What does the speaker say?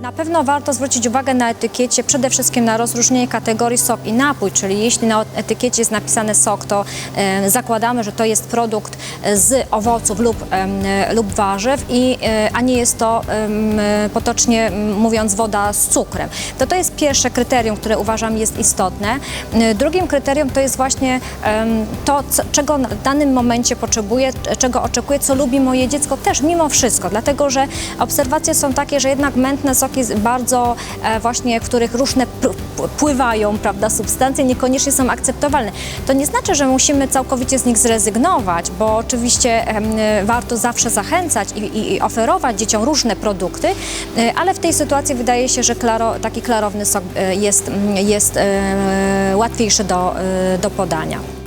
Na pewno warto zwrócić uwagę na etykiecie przede wszystkim na rozróżnienie kategorii sok i napój, czyli jeśli na etykiecie jest napisane sok, to e, zakładamy, że to jest produkt z owoców lub, e, lub warzyw, i, e, a nie jest to e, potocznie mówiąc woda z cukrem. To to jest pierwsze kryterium, które uważam jest istotne. E, Drugim kryterium to jest właśnie to, czego w danym momencie potrzebuję, czego oczekuję, co lubi moje dziecko też mimo wszystko, dlatego że obserwacje są takie, że jednak mętne soki bardzo e, właśnie, w których różne pływają, prawda, substancje niekoniecznie są akceptowalne. To nie znaczy, że musimy całkowicie z nich zrezygnować, bo oczywiście e, warto zawsze zachęcać i, i, oferować dzieciom różne produkty, e, ale w tej sytuacji wydaje się, że klaro, taki klarowny sok jest, jest łatwiejszy do, do podania.